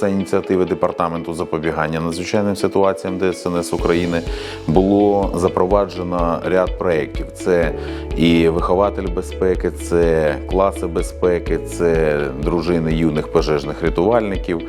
за ініціативи департаменту запобігання надзвичайним ситуаціям ДСНС України було запроваджено ряд проєктів. Це і вихователь безпеки, це класи безпеки, це дружини юних пожежних рятувальників.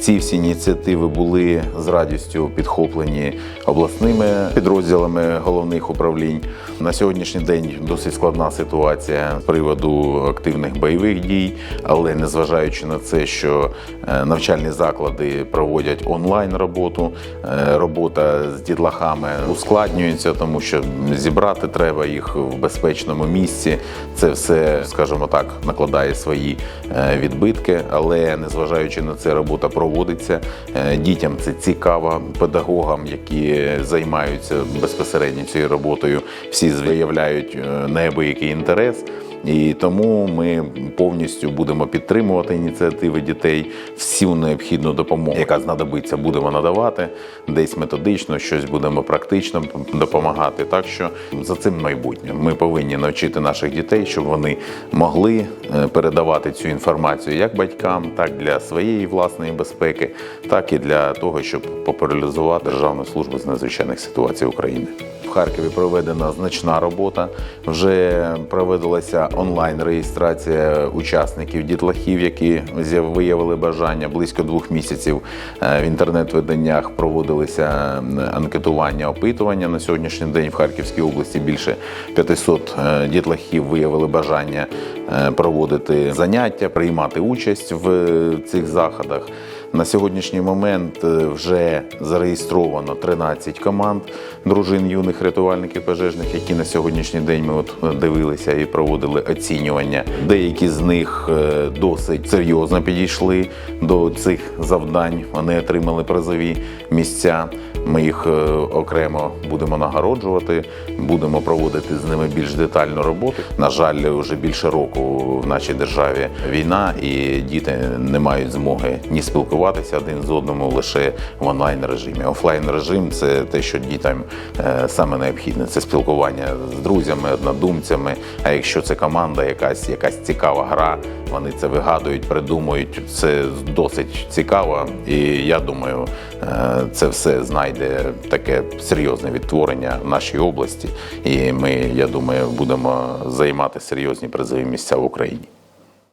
Ці всі ініціативи були з радістю підхоплені обласними підрозділами головних управлінь. На сьогоднішній день досить складна ситуація з приводу активних бойових дій, але незважаючи на це, що е, заклади проводять онлайн роботу, е, робота з дітлахами ускладнюється, тому що зібрати треба їх в безпечному місці. Це все, скажімо так, накладає свої е, відбитки, але незважаючи на це, робота проводиться. Е, Дітям це цікаво, педагогам, які займаються безпосередньо цією роботою, всі виявляють неабиякий інтерес. І тому ми повністю будемо підтримувати ініціативи дітей, всю необхідну допомогу, яка знадобиться, будемо надавати десь методично, щось будемо практично допомагати. Так що за цим майбутнє ми повинні навчити наших дітей, щоб вони могли е, передавати цю інформацію як батькам, так для своєї власної безпеки, так і для того, щоб популяризувати Державну службу з надзвичайних ситуацій України. В Харкові проведена значна робота. Вже проводилася онлайн-реєстрація учасників дітлахів, які виявили бажання. Близько двох місяців е, в інтернет-виданнях проводилися анкетування, опитування. На сьогоднішній день в Харківській області більше 500 е, дітлахів виявили бажання е, проводити заняття, приймати участь в цих заходах. На сьогоднішній момент е, вже зареєстровано 13 команд дружин юних рятувальників пожежних, які на сьогоднішній день ми от е, дивилися і проводили оцінювання. Деякі з них е, досить серйозно підійшли до цих завдань. Вони отримали призові місця. Ми їх окремо будемо нагороджувати, будемо проводити з ними більш детальну роботу. На жаль, вже більше року в нашій державі війна, і діти не мають змоги ні спілкуватися один з одним лише в онлайн режимі. Офлайн режим це те, що дітям е, саме необхідне. Це спілкування з друзями, однодумцями. А якщо це команда, якась якась цікава гра, вони це вигадують, придумують. Це досить цікаво, і я думаю, е, це все знайде таке серйозне відтворення в нашій області. І ми, я думаю, будемо займати серйозні призові місця в Україні.